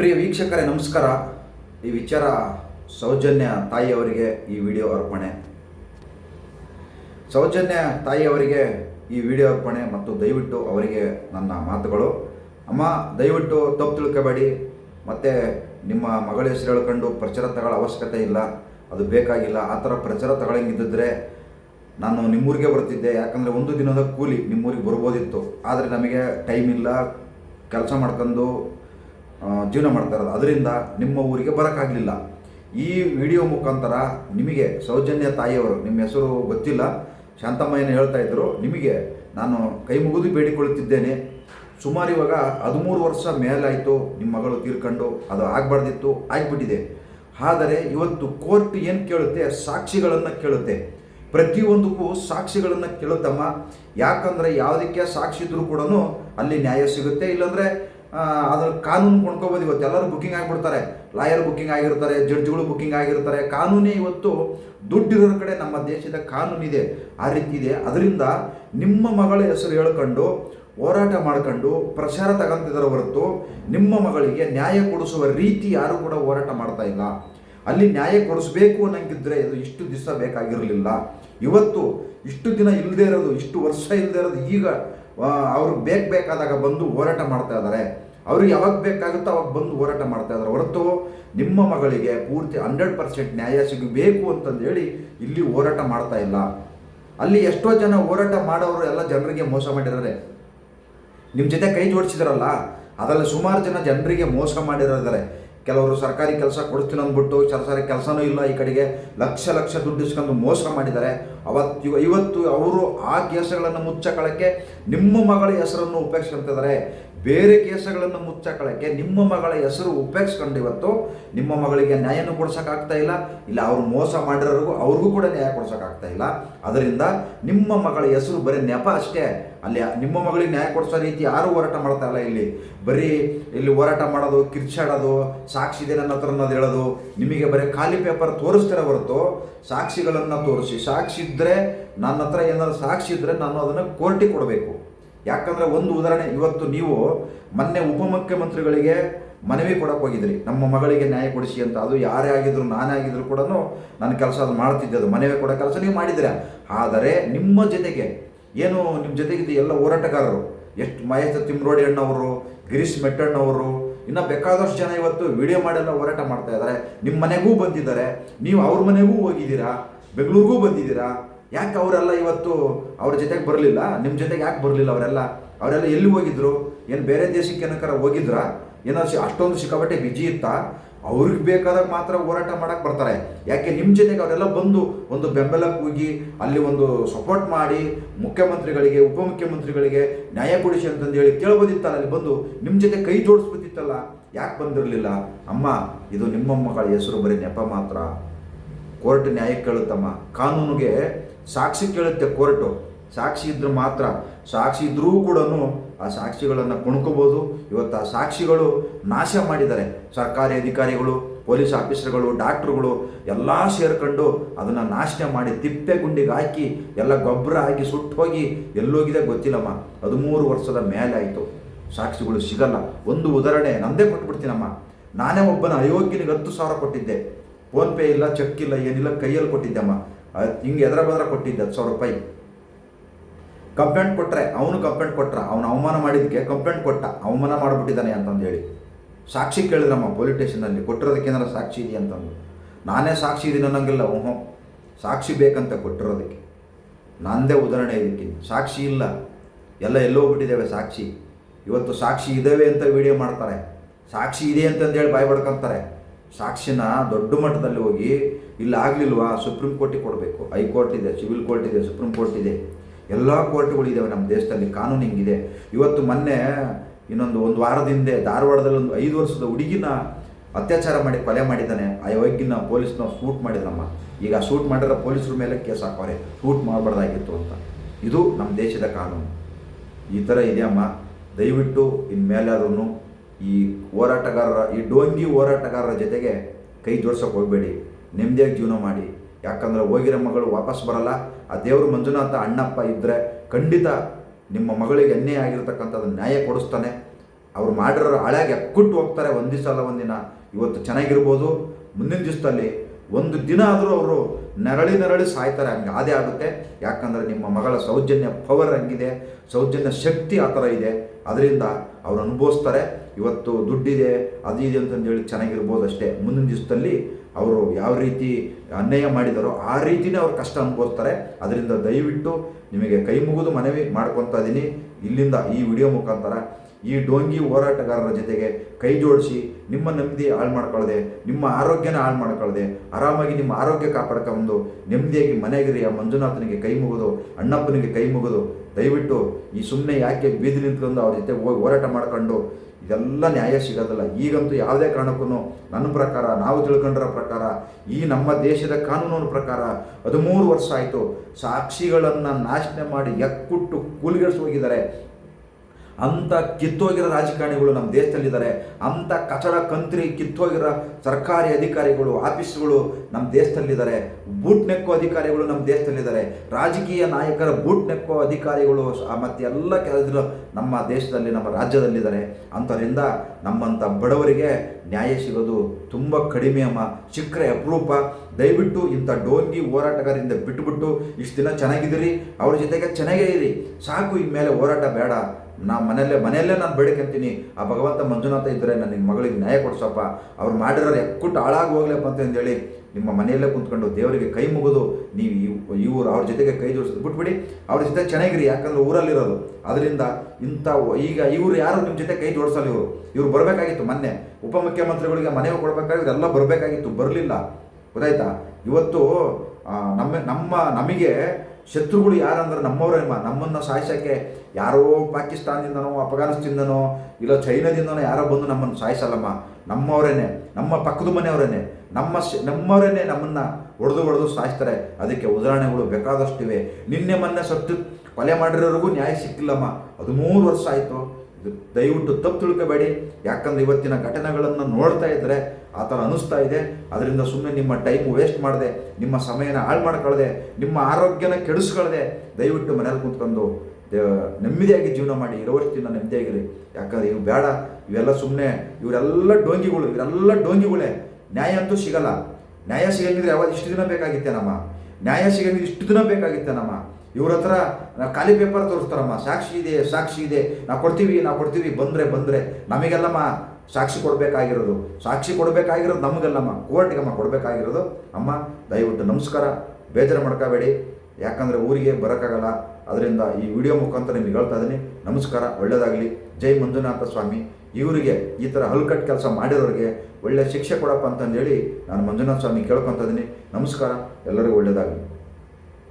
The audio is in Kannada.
ಪ್ರಿಯ ವೀಕ್ಷಕರೇ, ನಮಸ್ಕಾರ. ಈ ವಿಚಾರ ಸೌಜನ್ಯ ತಾಯಿಯವರಿಗೆ ಈ ವಿಡಿಯೋ ಅರ್ಪಣೆ. ಸೌಜನ್ಯ ತಾಯಿಯವರಿಗೆ ಈ ವಿಡಿಯೋ ಅರ್ಪಣೆ ಮತ್ತು ದಯವಿಟ್ಟು ಅವರಿಗೆ ನನ್ನ ಮಾತುಗಳು. ಅಮ್ಮ, ದಯವಿಟ್ಟು ತಪ್ಪು ತಿಳ್ಕೋಬೇಡಿ. ಮತ್ತು ನಿಮ್ಮ ಮಗಳ ಹೆಸರು ಹೇಳ್ಕೊಂಡು ಪ್ರಚಾರ ತಗೊಳ್ಳೋ ಅವಶ್ಯಕತೆ ಇಲ್ಲ. ಅದು ಬೇಕಾಗಿಲ್ಲ. ಆ ಥರ ಪ್ರಚಾರ ತಗೊಳ್ಳಂಗಿದ್ದರೆ ನಾನು ನಿಮ್ಮೂರಿಗೆ ಬರ್ತಿದ್ದೆ. ಯಾಕಂದರೆ ಒಂದು ದಿನದ ಕೂಲಿ ನಿಮ್ಮೂರಿಗೆ ಬರ್ಬೋದಿತ್ತು. ಆದರೆ ನಮಗೆ ಟೈಮ್ ಇಲ್ಲ. ಕೆಲಸ ಮಾಡ್ಕೊಂಡು ಜೀವನ ಮಾಡ್ತಾ ಇರೋದು. ಅದರಿಂದ ನಿಮ್ಮ ಊರಿಗೆ ಬರೋಕ್ಕಾಗಲಿಲ್ಲ. ಈ ವಿಡಿಯೋ ಮುಖಾಂತರ ನಿಮಗೆ ಸೌಜನ್ಯ ತಾಯಿಯವರು, ನಿಮ್ಮ ಹೆಸರು ಗೊತ್ತಿಲ್ಲ ಶಾಂತಮ್ಮ ಏನು ಹೇಳ್ತಾ ಇದ್ದರು ನಿಮಗೆ ನಾನು ಕೈ ಮುಗಿದು ಬೇಡಿಕೊಳ್ಳುತ್ತಿದ್ದೇನೆ. ಸುಮಾರು ಇವಾಗ ಹದಿಮೂರು ವರ್ಷ ಮೇಲಾಯಿತು ನಿಮ್ಮ ಮಗಳು ತೀರ್ಕೊಂಡು, ಅದು ಆಗಬಾರ್ದಿತ್ತು, ಆಗಿಬಿಟ್ಟಿದೆ. ಆದರೆ ಇವತ್ತು ಕೋರ್ಟ್ ಏನು ಕೇಳುತ್ತೆ? ಸಾಕ್ಷಿಗಳನ್ನು ಕೇಳುತ್ತೆ. ಪ್ರತಿಯೊಂದಕ್ಕೂ ಸಾಕ್ಷಿಗಳನ್ನು ಕೇಳುತ್ತಮ್ಮ ಯಾಕಂದರೆ ಯಾವುದಕ್ಕೆ ಸಾಕ್ಷಿ ಇದ್ರೂ ಕೂಡ ಅಲ್ಲಿ ನ್ಯಾಯ ಸಿಗುತ್ತೆ. ಇಲ್ಲಾಂದರೆ ಅದ್ರ ಕಾನೂನು ಕೊಂಡ್ಕೋಬೋದು. ಇವತ್ತು ಎಲ್ಲರೂ ಬುಕ್ಕಿಂಗ್ ಆಗಿಬಿಡ್ತಾರೆ. ಲಾಯರ್ ಬುಕ್ಕಿಂಗ್ ಆಗಿರ್ತಾರೆ ಜಡ್ಜ್ಗಳು ಬುಕ್ಕಿಂಗ್ ಆಗಿರ್ತಾರೆ. ಕಾನೂನೇ ಇವತ್ತು ದುಡ್ಡಿರೋ ಕಡೆ ನಮ್ಮ ದೇಶದ ಕಾನೂನಿದೆ ಆ ರೀತಿ ಇದೆ. ಅದರಿಂದ ನಿಮ್ಮ ಮಗಳ ಹೆಸರು ಹೇಳ್ಕೊಂಡು, ಹೋರಾಟ ಮಾಡ್ಕೊಂಡು, ಪ್ರಚಾರ ತಗೊಂತಿದ್ದಾರೆ ಹೊರತು ನಿಮ್ಮ ಮಗಳಿಗೆ ನ್ಯಾಯ ಕೊಡಿಸುವ ರೀತಿ ಯಾರು ಕೂಡ ಹೋರಾಟ ಮಾಡ್ತಾ ಇಲ್ಲ. ಅಲ್ಲಿ ನ್ಯಾಯ ಕೊಡಿಸ್ಬೇಕು ಅನ್ನಂಗಿದ್ರೆ ಇದು ಇಷ್ಟು ದಿವಸ ಬೇಕಾಗಿರಲಿಲ್ಲ. ಇವತ್ತು ಇಷ್ಟು ದಿನ ಇಲ್ಲದೆ ಇರೋದು, ಇಷ್ಟು ವರ್ಷ ಇಲ್ಲದೆ ಇರೋದು, ಈಗ ಅವ್ರಿಗೆ ಬೇಕು ಬೇಕಾದಾಗ ಬಂದು ಹೋರಾಟ ಮಾಡ್ತಾ ಇದ್ದಾರೆ ಅವ್ರಿಗೆ ಯಾವಾಗ ಬೇಕಾಗುತ್ತೋ ಅವಾಗ ಬಂದು ಹೋರಾಟ ಮಾಡ್ತಾ ಇದ್ದಾರೆ ಹೊರತು ನಿಮ್ಮ ಮಗಳಿಗೆ ಪೂರ್ತಿ ಹಂಡ್ರೆಡ್ ಪರ್ಸೆಂಟ್ ನ್ಯಾಯ ಸಿಗಬೇಕು ಅಂತಂದು ಹೇಳಿ ಇಲ್ಲಿ ಹೋರಾಟ ಮಾಡ್ತಾ ಇಲ್ಲ. ಅಲ್ಲಿ ಎಷ್ಟೋ ಜನ ಹೋರಾಟ ಮಾಡೋರು ಎಲ್ಲ ಜನರಿಗೆ ಮೋಸ ಮಾಡಿದ್ದಾರೆ. ನಿಮ್ಮ ಜೊತೆ ಕೈ ಜೋಡಿಸಿದಾರಲ್ಲ ಅದರಲ್ಲಿ ಸುಮಾರು ಜನ ಜನರಿಗೆ ಮೋಸ ಮಾಡಿರೋದಾರೆ ಕೆಲವರು ಸರ್ಕಾರಿ ಕೆಲಸ ಕೊಡ್ತೀನಿ ಅಂದ್ಬಿಟ್ಟು, ಸರ್ಕಾರಿ ಕೆಲಸನೂ ಇಲ್ಲ ಈ ಕಡೆಗೆ. ಲಕ್ಷ ಲಕ್ಷ ದುಡ್ಡು ಇಸ್ಕೊಂಡು ಮೋಸ ಮಾಡಿದ್ದಾರೆ. ಅವತ್ತು ಇವ- ಇವತ್ತು ಅವರು ಆ ಕೇಸಗಳನ್ನು ಮುಚ್ಚಕೊಳ್ಳಕ್ಕೆ ನಿಮ್ಮ ಮಗಳ ಹೆಸರನ್ನು ಉಪಯೋಗಿಸ್ಕೊಂತಿದ್ದಾರೆ ಬೇರೆ ಕೇಸಗಳನ್ನು ಮುಚ್ಚಕೊಳ್ಳೋಕ್ಕೆ ನಿಮ್ಮ ಮಗಳ ಹೆಸರು ಉಪಯೋಗಿಸ್ಕೊಂಡು ಇವತ್ತು ನಿಮ್ಮ ಮಗಳಿಗೆ ನ್ಯಾಯನೂ ಕೊಡ್ಸೋಕ್ಕಾಗ್ತಾ ಇಲ್ಲ. ಇಲ್ಲ, ಅವರು ಮೋಸ ಮಾಡಿರೋರಿಗೂ ಅವ್ರಿಗೂ ಕೂಡ ನ್ಯಾಯ ಕೊಡ್ಸೋಕ್ಕಾಗ್ತಾ ಇಲ್ಲ. ಅದರಿಂದ ನಿಮ್ಮ ಮಗಳ ಹೆಸರು ಬರೀ ನೆಪ ಅಷ್ಟೇ. ಅಲ್ಲಿ ನಿಮ್ಮ ಮಗಳಿಗೆ ನ್ಯಾಯ ಕೊಡಿಸೋ ರೀತಿ ಯಾರೂ ಹೋರಾಟ ಮಾಡ್ತಾ ಇಲ್ಲ ಇಲ್ಲಿ. ಬರೀ ಇಲ್ಲಿ ಹೋರಾಟ ಮಾಡೋದು, ಕಿರ್ಚಾಡೋದು, ಸಾಕ್ಷಿ ಇದೆ ನನ್ನ ಹತ್ರ ಅನ್ನೋದು ಹೇಳೋದು, ನಿಮಗೆ ಬರೀ ಖಾಲಿ ಪೇಪರ್ ತೋರಿಸ್ತಾರೆ ಹೊರತು ಸಾಕ್ಷಿಗಳನ್ನು ತೋರಿಸಿ, ಸಾಕ್ಷಿ ಇದ್ದರೆ ನನ್ನ ಹತ್ರ ಏನಾದರೂ ಸಾಕ್ಷಿ ಇದ್ದರೆ ನಾನು ಅದನ್ನು ಕೋರ್ಟಿಗೆ ಕೊಡಬೇಕು. ಯಾಕಂದರೆ ಒಂದು ಉದಾಹರಣೆ, ಇವತ್ತು ನೀವು ಮೊನ್ನೆ ಉಪಮುಖ್ಯಮಂತ್ರಿಗಳಿಗೆ ಮನವಿ ಕೊಡಕ್ಕೆ ಹೋಗಿದ್ರಿ. ನಮ್ಮ ಮಗಳಿಗೆ ನ್ಯಾಯ ಕೊಡಿಸಿ ಅಂತ. ಅದು ಯಾರೇ ಆಗಿದ್ರು, ನಾನೇ ಆಗಿದ್ರು ಕೂಡ ನನ್ನ ಕೆಲಸ ಅದು ಮಾಡ್ತಿದ್ದೆ. ಅದು ಮನವಿ ಕೊಡೋ ಕೆಲಸ ನೀವು ಮಾಡಿದ್ದೀರಾ. ಆದರೆ ನಿಮ್ಮ ಜೊತೆಗೆ, ಏನು ನಿಮ್ಮ ಜೊತೆಗಿದ್ದ ಎಲ್ಲ ಹೋರಾಟಗಾರರು, ಎಷ್ಟು ಮಹೇಶ ತಿಮ್ರೋಡಿ ಅಣ್ಣವರು, ಗಿರೀಶ್ ಮೆಟ್ಟಣ್ಣವರು, ಇನ್ನು ಬೇಕಾದಷ್ಟು ಜನ ಇವತ್ತು ವಿಡಿಯೋ ಮಾಡೆಲ್ಲ ಹೋರಾಟ ಮಾಡ್ತಾ ಇದ್ದಾರೆ. ನಿಮ್ಮ ಮನೆಗೂ ಬಂದಿದ್ದಾರೆ. ನೀವು ಅವ್ರ ಮನೆಗೂ ಹೋಗಿದ್ದೀರಾ? ಬೆಂಗಳೂರಿಗೂ ಬಂದಿದ್ದೀರಾ? ಯಾಕೆ ಅವರೆಲ್ಲ ಇವತ್ತು ಅವ್ರ ಜೊತೆಗೆ ಬರಲಿಲ್ಲ? ನಿಮ್ಮ ಜೊತೆಗೆ ಯಾಕೆ ಬರಲಿಲ್ಲ ಅವರೆಲ್ಲ? ಅವರೆಲ್ಲ ಎಲ್ಲಿ ಹೋಗಿದ್ರು? ಏನು ಬೇರೆ ದೇಶಕ್ಕೆ ಏನಕ್ಕಾರ ಹೋಗಿದ್ರಾ? ಏನೋ ಅಷ್ಟೊಂದು ಸಿಕ್ಕಾಪಟ್ಟೆ ಬಿಜಿ ಇತ್ತಾ? ಅವ್ರಿಗೆ ಬೇಕಾದಾಗ ಮಾತ್ರ ಹೋರಾಟ ಮಾಡಕ್ಕೆ ಬರ್ತಾರೆ. ಯಾಕೆ ನಿಮ್ಮ ಜೊತೆಗೆ ಅವರೆಲ್ಲ ಬಂದು ಒಂದು ಬೆಂಬಲಕ್ಕೆ ಹೋಗಿ ಅಲ್ಲಿ ಒಂದು ಸಪೋರ್ಟ್ ಮಾಡಿ, ಮುಖ್ಯಮಂತ್ರಿಗಳಿಗೆ, ಉಪಮುಖ್ಯಮಂತ್ರಿಗಳಿಗೆ ನ್ಯಾಯ ಕೊಡಿಸಿ ಅಂತಂದು ಹೇಳಿ ಕೇಳ್ಬೋದಿತ್ತಲ್ಲ ಅಲ್ಲಿ ಬಂದು? ನಿಮ್ಮ ಜೊತೆ ಕೈ ಜೋಡಿಸ್ಬೋದಿತ್ತಲ್ಲ? ಯಾಕೆ ಬಂದಿರಲಿಲ್ಲ? ಅಮ್ಮ, ಇದು ನಿಮ್ಮ ಮಕ್ಕಳ ಹೆಸರು ಬರೀ ನೆಪ ಮಾತ್ರ. ಕೋರ್ಟ್ ನ್ಯಾಯ ಕೇಳುತ್ತಮ್ಮ. ಕಾನೂನಿಗೆ ಸಾಕ್ಷಿ ಕೇಳುತ್ತೆ ಕೋರ್ಟು. ಸಾಕ್ಷಿ ಇದ್ರೆ ಮಾತ್ರ. ಸಾಕ್ಷಿ ಇದ್ರೂ ಕೂಡ ಆ ಸಾಕ್ಷಿಗಳನ್ನು ಕುಣ್ಕೋಬೋದು ಇವತ್ತು ಆ ಸಾಕ್ಷಿಗಳು ನಾಶ ಮಾಡಿದ್ದಾರೆ. ಸರ್ಕಾರಿ ಅಧಿಕಾರಿಗಳು, ಪೊಲೀಸ್ ಆಫೀಸರ್ಗಳು, ಡಾಕ್ಟ್ರುಗಳು ಎಲ್ಲ ಸೇರ್ಕೊಂಡು ಅದನ್ನು ನಾಶ ಮಾಡಿ ತಿಪ್ಪೆ ಗುಂಡಿಗೆ ಹಾಕಿ, ಎಲ್ಲ ಗೊಬ್ಬರ ಹಾಕಿ ಸುಟ್ಟು ಹೋಗಿ ಎಲ್ಲೋಗಿದೆ ಗೊತ್ತಿಲ್ಲಮ್ಮ. ಹದಿಮೂರು ವರ್ಷದ ಮೇಲೆ ಆಯಿತು. ಸಾಕ್ಷಿಗಳು ಸಿಗಲ್ಲ. ಒಂದು ಉದಾಹರಣೆ ನಂದೇ ಕೊಟ್ಬಿಡ್ತೀನಮ್ಮ. ನಾನೇ ಒಬ್ಬನ ಅಯೋಗ್ಯನಿಗೆ ಹತ್ತು ಸಾವಿರ ಕೊಟ್ಟಿದ್ದೆ. ಫೋನ್ಪೇ ಇಲ್ಲ ಚೆಕ್ ಇಲ್ಲ, ಏನಿಲ್ಲ, ಕೈಯಲ್ಲಿ ಕೊಟ್ಟಿದ್ದೆ ಅಮ್ಮ. ಹಿಂಗೆ ಎದರ ಬದ್ರ ಕೊಟ್ಟಿದ್ದೆ, ಹತ್ತು ಸಾವಿರ ರೂಪಾಯಿ. ಕಂಪ್ಲೇಂಟ್ ಕೊಟ್ಟರೆ ಅವನು ಕಂಪ್ಲೇಂಟ್ ಕೊಟ್ರ, ಅವನು ಅವಮಾನ ಮಾಡಿದ್ದಕ್ಕೆ ಕಂಪ್ಲೇಂಟ್ ಕೊಟ್ಟ, ಅವಮಾನ ಮಾಡಿಬಿಟ್ಟಿದ್ದಾನೆ ಅಂತಂದು ಹೇಳಿ. ಸಾಕ್ಷಿ ಕೇಳಿದ್ರಮ್ಮ ಪೊಲೀಸ್ ಸ್ಟೇಷನಲ್ಲಿ ಕೊಟ್ಟಿರೋದಕ್ಕೇನಾರ ಸಾಕ್ಷಿ ಇದೆಯಾ ಅಂತಂದು. ನಾನೇ ಸಾಕ್ಷಿ ಇದೀನಿ ಅನ್ನೋಂಗಿಲ್ಲ, ಓಹೋ. ಸಾಕ್ಷಿ ಬೇಕಂತ ಕೊಟ್ಟಿರೋದಕ್ಕೆ. ನಂದೇ ಉದಾಹರಣೆ ಇದಕ್ಕೆ. ಸಾಕ್ಷಿ ಇಲ್ಲ. ಎಲ್ಲ ಎಲ್ಲೋ ಹೋಗ್ಬಿಟ್ಟಿದ್ದೇವೆ ಸಾಕ್ಷಿ. ಇವತ್ತು ಸಾಕ್ಷಿ ಇದ್ದಾವೆ ಅಂತ ವಿಡಿಯೋ ಮಾಡ್ತಾರೆ. ಸಾಕ್ಷಿ ಇದೆ ಅಂತಂದೇಳಿ ಬಾಯ್ ಬಡ್ಕೊಂತಾರೆ. ಸಾಕ್ಷಿನ ದೊಡ್ಡ ಮಟ್ಟದಲ್ಲಿ ಹೋಗಿ, ಇಲ್ಲಿ, ಆಗಲಿಲ್ವಾ? ಸುಪ್ರೀಂ ಕೋರ್ಟಿಗೆ ಕೊಡಬೇಕು. ಹೈಕೋರ್ಟ್ ಇದೆ, ಸಿವಿಲ್ ಕೋರ್ಟ್ ಇದೆ, ಸುಪ್ರೀಂ ಕೋರ್ಟ್ ಇದೆ. ಎಲ್ಲ ಕೋರ್ಟ್ಗಳು ಇದ್ದಾವೆ ನಮ್ಮ ದೇಶದಲ್ಲಿ, ಕಾನೂನು ಹಿಂಗಿದೆ. ಇವತ್ತು ಮೊನ್ನೆ, ಇನ್ನೊಂದು ಒಂದು ವಾರದ ಹಿಂದೆ ಧಾರವಾಡದಲ್ಲಿ ಒಂದು ಐದು ವರ್ಷದ ಹುಡುಗಿನ ಅತ್ಯಾಚಾರ ಮಾಡಿ ಕೊಲೆ ಮಾಡಿದ್ದಾನೆ. ಆ ಯೋಗಿನ ಪೊಲೀಸ್ನ ಸೂಟ್ ಮಾಡಿದ್ರಮ್ಮ ಈಗ ಸೂಟ್ ಮಾಡಿರೋ ಪೊಲೀಸರ ಮೇಲೆ ಕೇಸ್ ಹಾಕೋರೆ ಸೂಟ್ ಮಾಡಬಾರ್ದಾಗಿತ್ತು ಅಂತ. ಇದು ನಮ್ಮ ದೇಶದ ಕಾನೂನು. ಈ ಥರ ಇದೆಯಮ್ಮ. ದಯವಿಟ್ಟು ಇನ್ಮೇಲಾದ್ರೂ ಈ ಹೋರಾಟಗಾರರ, ಈ ಡೋಂಗಿ ಹೋರಾಟಗಾರರ ಜೊತೆಗೆ ಕೈ ಜೋಡ್ಸೋಕೆ ಹೋಗಬೇಡಿ, ನೆಮ್ಮದಿಯಾಗಿ ಜೀವನ ಮಾಡಿ. ಯಾಕಂದರೆ ಹೋಗಿರೋ ಮಗಳು ವಾಪಸ್ ಬರಲ್ಲ. ಆ ದೇವರು ಮಂಜುನಾಥ ಅಣ್ಣಪ್ಪ ಇದ್ದರೆ ಖಂಡಿತ ನಿಮ್ಮ ಮಗಳಿಗೆ ಅನ್ಯಾಯ ಆಗಿರತಕ್ಕಂಥದ್ದು ನ್ಯಾಯ ಕೊಡಿಸ್ತಾನೆ. ಅವ್ರು ಮಾಡಿರೋ ಹಳೆಯಾಗಿ ಎಕ್ಕುಟ್ಟು ಹೋಗ್ತಾರೆ ಒಂದು ದಿವಸ ಅಲ್ಲ ಒಂದಿನ. ಇವತ್ತು ಚೆನ್ನಾಗಿರ್ಬೋದು. ಮುಂದಿನ ದಿವಸದಲ್ಲಿ ಒಂದು ದಿನ ಆದರೂ ಅವರು ನರಳಿ ನರಳಿ ಸಾಯ್ತಾರೆ, ಹಂಗೆ ಅದೇ ಆಗುತ್ತೆ. ಯಾಕಂದರೆ ನಿಮ್ಮ ಮಗಳ ಸೌಜನ್ಯ ಪವರ್ ಹಂಗಿದೆ, ಸೌಜನ್ಯ ಶಕ್ತಿ ಆ ಥರ ಇದೆ. ಅದರಿಂದ ಅವರು ಅನುಭವಿಸ್ತಾರೆ. ಇವತ್ತು ದುಡ್ಡಿದೆ, ಅದು ಇದೆ ಅಂತಂದೇಳಿ ಚೆನ್ನಾಗಿರ್ಬೋದು ಅಷ್ಟೇ. ಮುಂದಿನ ದಿವಸದಲ್ಲಿ ಅವರು ಯಾವ ರೀತಿ ಅನ್ಯಾಯ ಮಾಡಿದಾರೋ ಆ ರೀತಿನೇ ಅವ್ರು ಕಷ್ಟ ಅನುಭವಿಸ್ತಾರೆ. ಅದರಿಂದ ದಯವಿಟ್ಟು ನಿಮಗೆ ಕೈ ಮುಗಿದು ಮನವಿ ಮಾಡ್ಕೊತಾ ಇದ್ದೀನಿ. ಇಲ್ಲಿಂದ ಈ ವಿಡಿಯೋ ಮುಖಾಂತರ ಈ ಡೋಂಗಿ ಹೋರಾಟಗಾರರ ಜೊತೆಗೆ ಕೈ ಜೋಡಿಸಿ ನಿಮ್ಮ ನೆಮ್ಮದಿ ಹಾಳು ಮಾಡ್ಕೊಳ್ಳದೆ, ನಿಮ್ಮ ಆರೋಗ್ಯನ ಹಾಳು ಮಾಡ್ಕೊಳ್ಳದೆ, ಆರಾಮಾಗಿ ನಿಮ್ಮ ಆರೋಗ್ಯ ಕಾಪಾಡ್ಕೊಂಡು ನೆಮ್ಮದಿಯಾಗಿ ಮನೆಗಿರಿ ಆ ಮಂಜುನಾಥನಿಗೆ ಕೈ ಮುಗಿದು, ಅಣ್ಣಪ್ಪನಿಗೆ ಕೈ ಮುಗಿದು, ದಯವಿಟ್ಟು ಈ ಸುಮ್ಮನೆ ಯಾಕೆ ಬೀದಿ ನಿಂತ್ಕೊಂಡು ಅವ್ರ ಜೊತೆ ಹೋಗಿ ಹೋರಾಟ ಮಾಡ್ಕೊಂಡು, ಇದೆಲ್ಲ ನ್ಯಾಯ ಸಿಗೋದಿಲ್ಲ. ಈಗಂತೂ ಯಾವುದೇ ಕಾರಣಕ್ಕೂ ನನ್ನ ಪ್ರಕಾರ, ನಾವು ತಿಳ್ಕೊಂಡಿರೋ ಪ್ರಕಾರ, ಈ ನಮ್ಮ ದೇಶದ ಕಾನೂನಿನ ಪ್ರಕಾರ ಹದಿಮೂರು ವರ್ಷ ಆಯಿತು. ಸಾಕ್ಷಿಗಳನ್ನು ನಾಶನೆ ಮಾಡಿ ಎಕ್ಕುಟ್ಟು ಕೂಲಿಗೆಡಿಸಿ ಹೋಗಿದ್ದಾರೆ. ಅಂಥ ಕಿತ್ತೋಗಿರೋ ರಾಜಕಾರಣಿಗಳು ನಮ್ಮ ದೇಶದಲ್ಲಿದ್ದಾರೆ ಅಂಥ ಕಚಡ ಕಂತ್ರಿ ಕಿತ್ತೋಗಿರೋ ಸರ್ಕಾರಿ ಅಧಿಕಾರಿಗಳು, ಆಫೀಸ್ಗಳು ನಮ್ಮ ದೇಶದಲ್ಲಿದ್ದಾರೆ, ಬೂಟ್ ನೆಕ್ಕೋ ಅಧಿಕಾರಿಗಳು ನಮ್ಮ ದೇಶದಲ್ಲಿದ್ದಾರೆ, ರಾಜಕೀಯ ನಾಯಕರ ಬೂಟ್ ನೆಕ್ಕೋ ಅಧಿಕಾರಿಗಳು ಮತ್ತು ಎಲ್ಲ ಕೆಲವರು ನಮ್ಮ ದೇಶದಲ್ಲಿ, ನಮ್ಮ ರಾಜ್ಯದಲ್ಲಿದ್ದಾರೆ. ಅಂಥದ್ರಿಂದ ನಮ್ಮಂಥ ಬಡವರಿಗೆ ನ್ಯಾಯ ಸಿಗೋದು ತುಂಬ ಕಡಿಮೆ ಅಮ್ಮ. ಸಿಕ್ಕರೆ ಅಪರೂಪ. ದಯವಿಟ್ಟು ಇಂಥ ಡೋಂಗಿ ಹೋರಾಟಗಾರರಿಂದ ಬಿಟ್ಟುಬಿಟ್ಟು ಇಷ್ಟು ದಿನ ಚೆನ್ನಾಗಿದ್ದೀರಿ, ಅವ್ರ ಜೊತೆಗೆ ಚೆನ್ನಾಗೇ ಇರಿ. ಸಾಕು ಇನ್ಮೇಲೆ ಹೋರಾಟ ಬೇಡ. ನಾ ಮನೆಯಲ್ಲೇ ಮನೆಯಲ್ಲೇ ನಾನು ಬೇಡಿಕೊಂತೀನಿ. ಆ ಭಗವಂತ ಮಂಜುನಾಥ ಇದ್ದರೆ ನನ್ನ ಮಗಳಿಗೆ ನ್ಯಾಯ ಕೊಡ್ಸಪ್ಪ. ಅವ್ರು ಮಾಡಿರೋರು ಎಕ್ಕುಟ್ಟು ಹಾಳಾಗಿ ಹೋಗ್ಲಪ್ಪ ಅಂತಂದೇಳಿ ನಿಮ್ಮ ಮನೆಯಲ್ಲೇ ಕುಂತ್ಕೊಂಡು ದೇವರಿಗೆ ಕೈ ಮುಗಿದು ನೀವು ಈ ಇವ್ರು ಅವ್ರ ಜೊತೆಗೆ ಕೈ ಜೋಡಿಸೋದು ಬಿಟ್ಬಿಡಿ. ಅವ್ರ ಜೊತೆ ಚೆನ್ನಾಗಿರಿ, ಯಾಕಂದ್ರೆ ಊರಲ್ಲಿರೋದು. ಅದರಿಂದ ಇಂಥ ಈಗ ಇವರು ಯಾರು ನಿಮ್ಮ ಜೊತೆ ಕೈ ಜೋಡಿಸಲ್ಲ ಇವರು? ಇವ್ರು ಬರಬೇಕಾಗಿತ್ತು ಮೊನ್ನೆ. ಉಪಮುಖ್ಯಮಂತ್ರಿಗಳಿಗೆ ಮನೆಗೆ ಕೊಡಬೇಕಾಗಿತ್ತು, ಎಲ್ಲ ಬರಬೇಕಾಗಿತ್ತು, ಬರಲಿಲ್ಲ. ಗೊತ್ತಾಯ್ತಾ? ಇವತ್ತು ನಮ್ಮ ನಮ್ಮ ನಮಗೆ ಶತ್ರುಗಳು ಯಾರಂದ್ರೆ ನಮ್ಮವರೇಮ್ಮ ನಮ್ಮನ್ನು ಸಾಯಿಸೋಕ್ಕೆ ಯಾರೋ ಪಾಕಿಸ್ತಾನದಿಂದನೋ, ಅಫ್ಘಾನಿಸ್ತಾನದಿಂದನೋ, ಇಲ್ಲ ಚೈನಾದಿಂದನೋ ಯಾರೋ ಬಂದು ನಮ್ಮನ್ನು ಸಾಯಿಸಲ್ಲಮ್ಮ. ನಮ್ಮವರೇನೆ, ನಮ್ಮ ಪಕ್ಕದ ಮನೆಯವರೇನೆ, ನಮ್ಮ ಶ- ನಮ್ಮವರೇನೆ ನಮ್ಮನ್ನು ಹೊಡೆದು ಹೊಡೆದು ಸಾಯಿಸ್ತಾರೆ. ಅದಕ್ಕೆ ಉದಾಹರಣೆಗಳು ಬೇಕಾದಷ್ಟಿವೆ. ನಿನ್ನೆ ಮೊನ್ನೆ ಸತ್ತು ಕೊಲೆ ಮಾಡಿರೋರಿಗೂ ನ್ಯಾಯ ಸಿಕ್ಕಿಲ್ಲಮ್ಮ. ಹದಿಮೂರು ವರ್ಷ ಆಯಿತು. ದಯವಿಟ್ಟು ತಪ್ಪು ತಿಳ್ಕೋಬೇಡಿ. ಯಾಕಂದ್ರೆ ಇವತ್ತಿನ ಘಟನೆಗಳನ್ನು ನೋಡ್ತಾ ಇದ್ದರೆ ಆ ಥರ ಅನಿಸ್ತಾ ಇದೆ. ಅದರಿಂದ ಸುಮ್ಮನೆ ನಿಮ್ಮ ಟೈಮ್ ವೇಸ್ಟ್ ಮಾಡಿದೆ, ನಿಮ್ಮ ಸಮಯನ ಹಾಳು ಮಾಡ್ಕೊಳ್ಳದೆ ನಿಮ್ಮ ಆರೋಗ್ಯನ ಕೆಡಿಸ್ಕೊಳ್ಳದೆ ದಯವಿಟ್ಟು ಮನೇಲಿ ಕುತ್ಕೊಂಡು ನೆಮ್ಮದಿಯಾಗಿ ಜೀವನ ಮಾಡಿ ಇರೋವಷ್ಟಿನ ನೆಮ್ಮದಿಯಾಗಿರಿ ಯಾಕಂದ್ರೆ ಇವು ಬೇಡ. ಇವೆಲ್ಲ ಸುಮ್ಮನೆ ಇವರೆಲ್ಲ ಡೋಂಗಿಗಳು, ಇವರೆಲ್ಲ ಡೋಂಗಿಗಳೇ. ನ್ಯಾಯ ಅಂತೂ ಸಿಗಲ್ಲ. ನ್ಯಾಯ ಸಿಗಂಗಿದ್ರೆ ಯಾವಾಗ ಇಷ್ಟು ದಿನ ಬೇಕಾಗಿತ್ತೇನಮ್ಮ ನ್ಯಾಯ ಸಿಗಂಗಿದ್ರೆ ಇಷ್ಟು ದಿನ ಬೇಕಾಗಿತ್ತೇನಮ್ಮ ಇವ್ರ ಹತ್ರ ಖಾಲಿ ಪೇಪರ್ ತೋರಿಸ್ತಾರಮ್ಮ. ಸಾಕ್ಷಿ ಇದೆ ಸಾಕ್ಷಿ ಇದೆ. ನಾವು ಕೊಡ್ತೀವಿ ನಾವು ಕೊಡ್ತೀವಿ. ಬಂದರೆ ಬಂದರೆ. ನಮಗೆಲ್ಲಮ್ಮ ಸಾಕ್ಷಿ ಕೊಡಬೇಕಾಗಿರೋದು. ಸಾಕ್ಷಿ ಕೊಡಬೇಕಾಗಿರೋದು ನಮಗೆಲ್ಲಮ್ಮ ಕೋರ್ಟ್ಗಮ್ಮ ಕೊಡಬೇಕಾಗಿರೋದು. ಅಮ್ಮ, ದಯವಿಟ್ಟು ನಮಸ್ಕಾರ. ಬೇಜಾರು ಮಾಡ್ಕೋಬೇಡಿ. ಯಾಕಂದರೆ ಊರಿಗೆ ಬರೋಕ್ಕಾಗಲ್ಲ. ಅದರಿಂದ ಈ ವಿಡಿಯೋ ಮುಖಾಂತರ ನಿಮಗೆ ಹೇಳ್ತಾ ಇದ್ದೀನಿ. ನಮಸ್ಕಾರ ಒಳ್ಳೆಯದಾಗಲಿ ಜೈ ಮಂಜುನಾಥ ಸ್ವಾಮಿ. ಇವರಿಗೆ ಈ ಥರ ಹಲ್ಕಟ್ ಕೆಲಸ ಮಾಡಿರೋರಿಗೆ ಒಳ್ಳೆಯ ಶಿಕ್ಷೆ ಕೊಡಪ್ಪ ಅಂತಂದೇಳಿ ನಾನು ಮಂಜುನಾಥ ಸ್ವಾಮಿ ಕೇಳ್ಕೊತ ಇದ್ದೀನಿ. ನಮಸ್ಕಾರ. ಎಲ್ಲರಿಗೂ ಒಳ್ಳೆಯದಾಗಲಿ